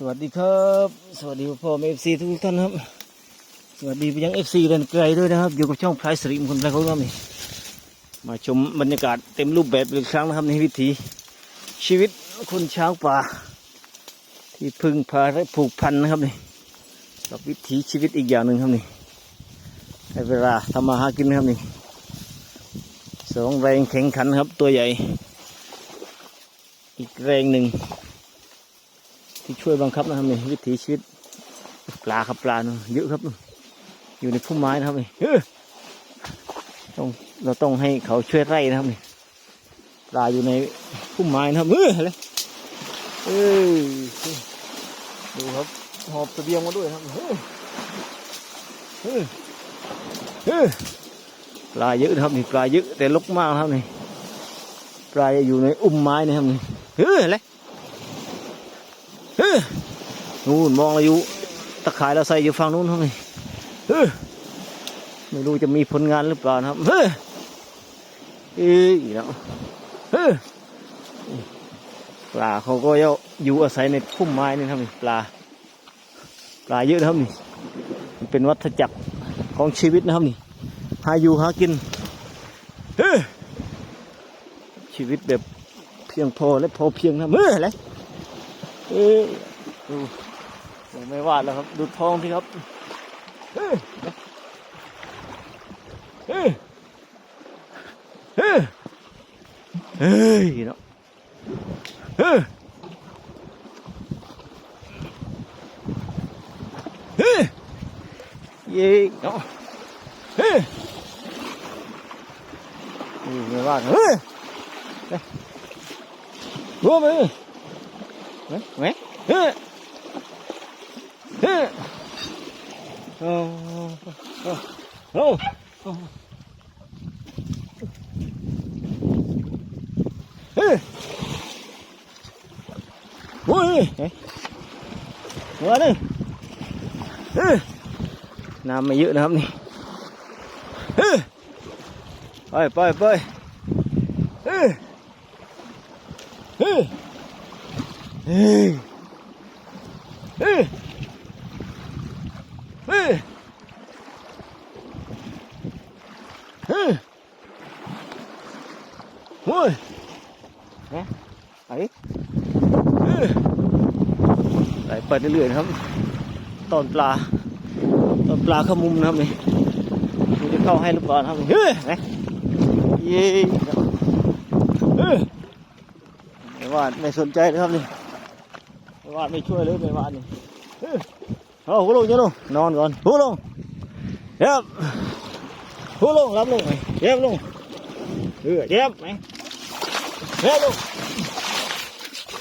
สวัสดีครับ สวัสดีพ่อเอฟซีทุกท่านครับ สวัสดีไปยังเอฟซีเดินไกลด้วยนะครับ อยู่กับช่องพลายสริมคนไทยเขาครับนี่มาชมบรรยากาศเต็มรูปแบบอีกครั้งนะครับในวิถีชีวิตคนช้างป่า ที่พึ่งพาและผูกพันนะครับนี่กับวิถีชีวิตอีกอย่างหนึ่งครับนี่ให้เวลาทำมาหากินนะครับนี่สองแรงแข็งขันครับตัวใหญ่ อีกแรงหนึ่ง ที่ช่วยบังคับนะครับนี่วิถีชีวิตปลาครับปลาเนอะเยอะครับ อยู่ในพุ่มไม้นะครับนี่เออต้องเราต้องให้เขาช่วยไล่นะครับนี่ปลาอยู่ในพุ่มไม้นะครับเอออะไรเออดูครับหอบเสบียงมาด้วยครับเออเออเออปลาเยอะนะครับนี่ปลาเยอะแต่ลกมากนะครับนี่ปลาอยู่ในอุ้มไม้นะครับนี่เอออะไร เฮ้ยนู่นมองเราอยู่ตะข่ายเราใส่อยู่ฝั่งนู้นครับนี่เฮ้ยไม่รู้จะมีผลงานหรือเปล่านะครับ เฮ้ยเอ้ยเนาะเฮ้ยปลาเขาก็ยอยู่อาศัยในพุ่มไม้นี่ครับนี่ปลา ปลาเยอะนะครับนี่มันเป็นวัฏจักรของชีวิตนะครับนี่หาอยู่หากินเฮ้ยชีวิตแบบเพียงพอและพอเพียงนะเฮ้ยอะไร เอ้ยดูผมไม่วาดแล้วครับ ดูท้องที่ครับเฮ้ยเฮ้ยเฮ้ยเฮ้ยเนาะเฮ้ยเฮ้ยเย้เนาะเฮ้ยดูไม่วาดเฮ้ยเฮ้รวมเลยไหม ไหมเฮ้ยเฮ้ยโอ้โอ้โเฮ้ยเฮ้ยเฮ้ยเฮ้ยโอ้ยนะไอ้เฮ้ยไหลไปเรื่อยๆนะครับ ตอนปลา ตอนปลาเข้ามุมนะครับนี่มันจะเข้าให้หรือเปล่าครับนี่เฮ้ยนะเย้เฮ้ยไม่ว่าไม่สนใจนะครับนี่ ไม่ว่าไม่ช่วยเลยไม่ว่านี่เฮ้ยเอาหัวลงเยอะลงนอนก่อนหัวลงเย็บหัวลงรับลงไปเย็บลงเออเย็บไหมเย็บลง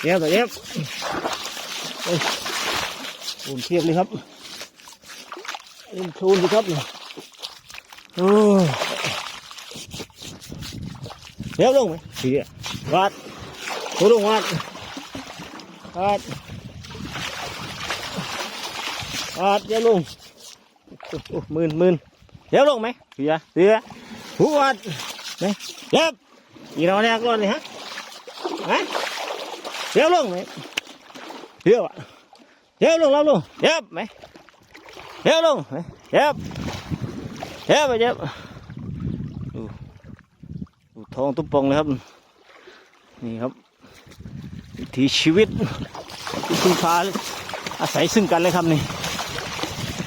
เย็บต่อเย็บอ้ยอุ่นเทียบเลยครับเล่นโคลนสิครับเนี่ยโอ้ยเย็บลงไหมเสียวัดหัวลงวัดอาด อาดเดี๋ยวลงหมื่นหมื่นเดี๋ยวลงไหมเสียเสียหัวดไหมเย็บอีเราแรกก่อนเลยฮะฮะเดี๋ยวลงไหมเดี๋ยวอะเดี๋ยวลงแล้วลงเย็บไหมเดี๋ยวลงไหมเย็บเย็บไปเย็บดูดูทองตุ้มปองเลยครับนี่ครับวิถีชีวิตที่พึ่งพาอาศัยซึ่งกันเลยครับนี่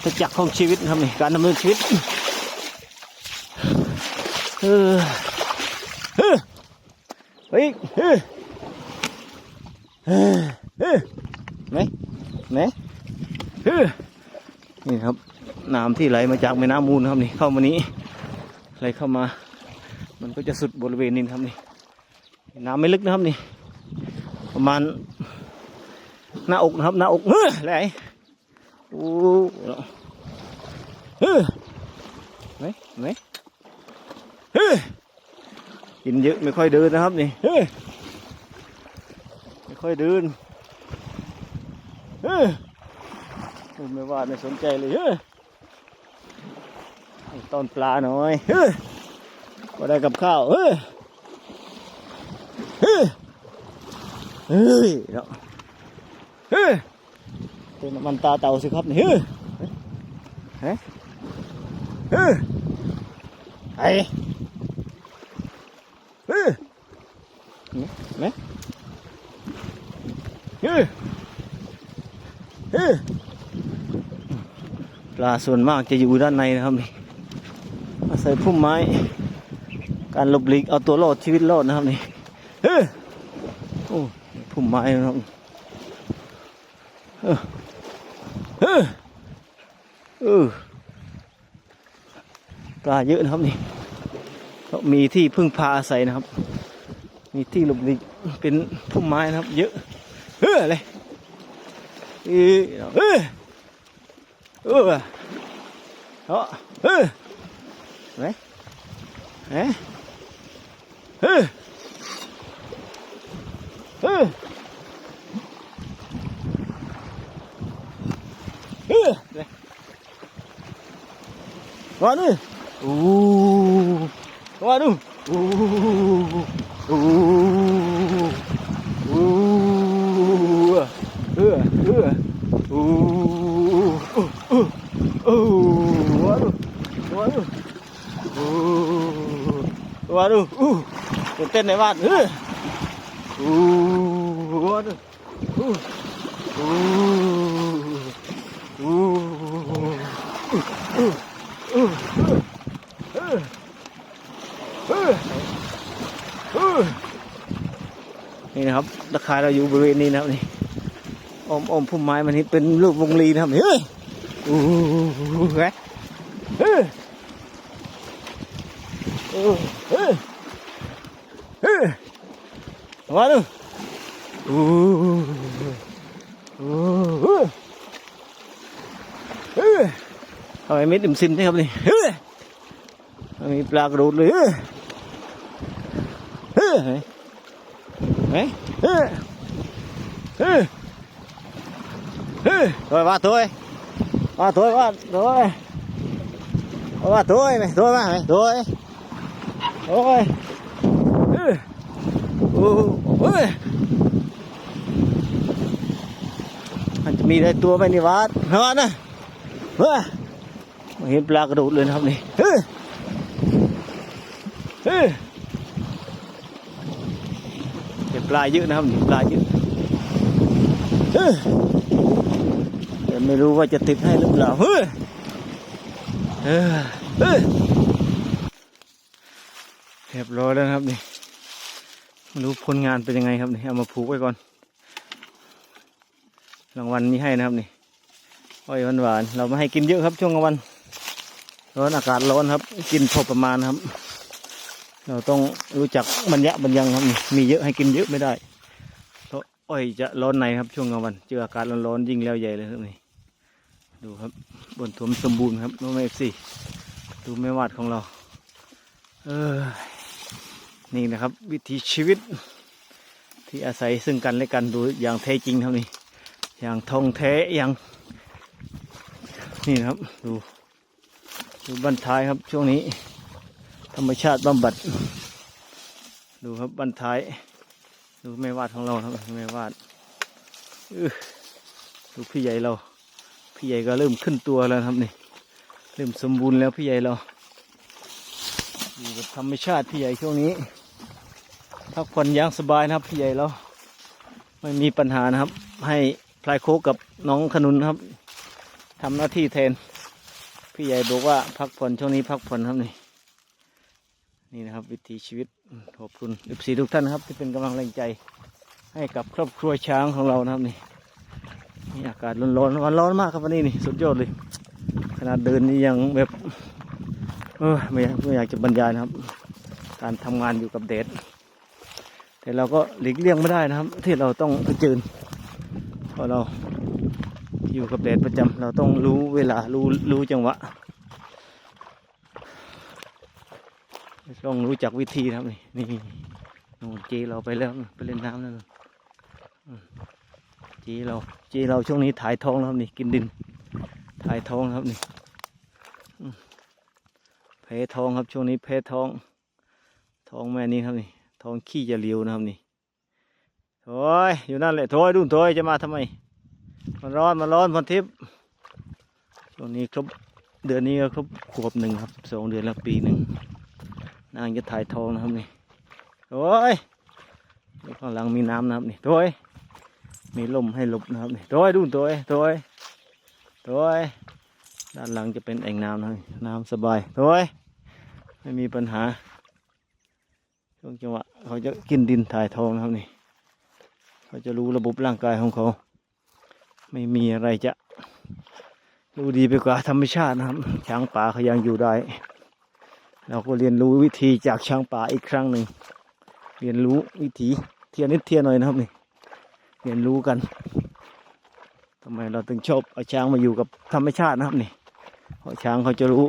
ตจักรของชีวิตครับนี่การดำเนินชีวิตเออเฮ้ยเฮ้ยเฮ้ยเฮ้ยเฮ้ยไหนไหนเฮ้ยนี่ครับน้ำที่ไหลมาจากแม่น้ำมูลครับนี่เข้ามานี้ไหลเข้ามา มันก็จะสุดบริเวณนี้ครับนี่น้ำไม่ลึกนะครับนี่ ประมาณหน้าอกนะครับหน้าอกเฮ้ยอะไร โอ้เฮ้ยไหมไหมเฮ้ยกินเยอะไม่ค่อยเดินนะครับนี่เฮ้ยไม่ค่อยเดินเฮ้ยไม่ว่าไม่สนใจเลยเฮ้ยให้ต้อนปลาหน่อยเฮ้ยก็ได้กับข้าวเฮ้ยเฮ้ยเฮ้ยเนาะ เติมน้ำมันตาเต่าสิครับนี่เฮ้ยเฮ้ยเฮ้ยไอ้เฮ้ยไหมเฮ้ยเฮ้ยปลาส่วนมากจะอยู่ด้านในนะครับนี่อาศัยพุ่มไม้ การหลบหลีกเอาตัวรอดชีวิตรอดนะครับนี่เฮ้ยโอ้พุ่มไม้นะครับเออ เออเออปลาเยอะนะครับนี่ก็มีที่พึ่งพาอาศัยนะครับ มีที่หลบหลีกเป็นพุ่มไม้นะครับ เยอะเอออเออเออเออเออเออไหนไหนเออเออ เฮ้ย มาดูโอ้มาดูโอ้โอ้โอ้เออเออโอ้โอ้โอ้มาดูมาดูโอ้มาดูอู้ตื่นเต้นในบ้านเออโอ้มาดูโอ้โอ้ นี่นะครับตะขายเราอยู่บริเวณนี้นะครับนี่อมอมพุ่มไม้มันนี่เป็นรูปวงลีนะครับเฮ้ยโอ้โหไงเฮ้ยเฮ้ยเฮ้ยมาดูโอ้โห เฮ้ย ทำไมไม่ดิ่มซิมใช่ครับนี่เฮ้ยมีปลากระโดดเลยเฮ้ยเฮ้ยเฮ้ยเฮ้ยเฮ้ยเฮ้ยตัวว่าตัวว่าตัวว่าตัวว่าตัวไหมตัวมาไหมตัวโอ้ยเฮ้ยโอ้เฮ้ยมันจะมีได้ตัวไหมนี่วัดวัดนะเฮ้ย เห็นปลากระโดดเลยนะครับนี่เฮ้ยเฮ้ยเห็นปลาเยอะนะครับนี่ปลาเยอะเฮ้ยแต่ไม่รู้ว่าจะติดให้หรือเปล่าเฮ้ยเฮ้ยเฮ้ยเรียบร้อยแล้วนะครับนี่ไม่รู้ผลงานเป็นยังไงครับนี่เอามาผูกไว้ก่อนรางวัลมีให้นะครับนี่อ้อยหวานๆเราไม่ให้กินเยอะครับช่วงกลางวัน ร้อนอากาศร้อนครับ กินพอประมาณครับ เราต้องรู้จักบรรยะบรรยังครับ มีเยอะให้กินเยอะไม่ได้เพราะอ้อยจะร้อนในครับ ช่วงกลางวัน เจออากาศร้อนๆยิ่งแล้วใหญ่เลยครับนี่ดูครับบนถมสมบูรณ์ครับน้องเอฟซีดูแม่วาดของเรา เออนี่นะครับ วิถีชีวิต ที่อาศัยซึ่งกันและกันดูอย่างแท้จริงครับนี่อย่างทองแท้อย่างนี่นะครับดู ดูบันท้ายครับช่วงนี้ ธรรมชาติบำบัด ดูครับบันท้าย ดูแม่วาดของเราครับแม่วาดดูพี่ใหญ่เรา พี่ใหญ่ก็เริ่มขึ้นตัวแล้วครับนี่เริ่มสมบูรณ์แล้วพี่ใหญ่เราอยู่กับธรรมชาติพี่ใหญ่ช่วงนี้พักผ่อนอย่างสบายนะครับพี่ใหญ่เราไม่มีปัญหานะครับ ให้พลายโคกับน้องขนุนครับทำหน้าที่แทน พี่ใหญ่บอกว่าพักผ่อนช่วงนี้พักผ่อนครับนี่นี่นะครับ วิถีชีวิตขอบคุณอุสีทุกท่านครับ ที่เป็นกำลังแรงใจ ให้กับครอบครัวช้างของเรานะครับนี่นี่อากาศร้อนๆวันร้อนมากครับวันนี้นี่สุดยอดเลย ขนาดเดินนี่ยังแบบเออไม่อยากไม่อยากจะบรรยายนะครับ การทำงานอยู่กับแดดแต่เราก็หลีกเลี่ยงไม่ได้นะครับ ที่เราต้องเผชิญเพราะเรา อยู่กับแดดประจำเราต้องรู้เวลารู้รู้จังหวะต้องรู้จักวิธีครับนี่นี่นู่นเจเราไปแล้วไปเล่นน้ำแล้วเจเราเจเราช่วงนี้ถ่ายท้องแล้วครับนี่กินดิน ถ่ายท้องครับนี่อืมแพ้ท้องครับช่วงนี้แพ้ท้อง ท้องแม่นี้ครับนี่ท้องขี้จะเลียวนะครับนี่โถยอยู่นั่นแหละโถยดุนโถยจะมาทำไม มันร้อนมันร้อนพันทิพย์ช่วงนี้ครบเดือนนี้ก็ครบขวบหนึ่งครับสองเดือนแล้วปีหนึ่งนางจะถ่ายทองนะครับนี่โอ้ยข้างหลังมีน้ำนะครับนี่โดยมีลมให้ลบนะครับนี่โดยดูโดยโดยโดยด้านหลังจะเป็นแอ่งน้ำนะน้ำสบายโดยไม่มีปัญหาช่วงจังหวะเขาจะกินดินถ่ายทองนะครับนี่ เขาจะรู้ระบบร่างกายของเขา ไม่มีอะไรจะรู้ดีไปกว่าธรรมชาตินะครับ ช้างป่าเขายังอยู่ได้ เราก็เรียนรู้วิธีจากช้างป่าอีกครั้งหนึ่ง เรียนรู้วิธีเทียนิดเทียนหน่อยนะครับนี่ เรียนรู้กันทำไมเราถึงชอบเอาช้างมาอยู่กับธรรมชาตินะครับนี่เพราะช้างเขาจะรู้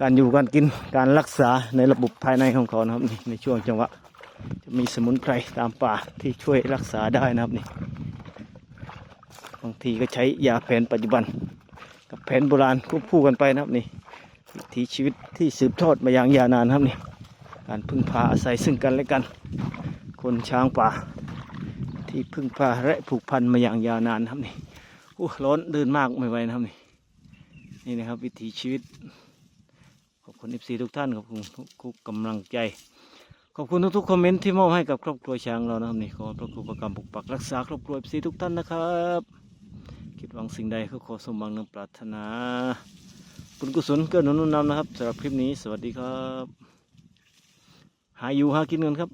การอยู่การกินการรักษาในระบบภายในของเขานะครับนี่ในช่วงจังหวะจะมีสมุนไพรตามป่าที่ช่วยรักษาได้นะครับนี่ บางทีก็ใช้ยาแผนปัจจุบัน กับแผนโบราณควบคู่กันไปนะครับนี่วิถีชีวิตที่สืบทอดมาอย่างยาวนานครับนี่การพึ่งพาอาศัยซึ่งกันและกัน คนช้างป่า ที่พึ่งพาและผูกพันมาอย่างยาวนานครับนี่โอ้ร้อนเดินมากไม่ไหวนะครับนี่นี่นะครับวิถีชีวิต ขอบคุณอิซีทุกท่านขอบคุณทุกกำลังใจ ขอบคุณทุกๆคอมเมนต์ที่มอบให้กับครอบครัวช้างเรานะครับนี่ขอพระครูประกรรมปกปักรักษาครอบครัวอิซีทุกท่านนะครับ คิดหวังสิ่งใดก็ขอสมหวังนึงปรารถนาบุญกุศลเกื้อหนุนนุนนำนะครับสำหรับคลิปนี้สวัสดีครับ หาอยู่หากินกันครับ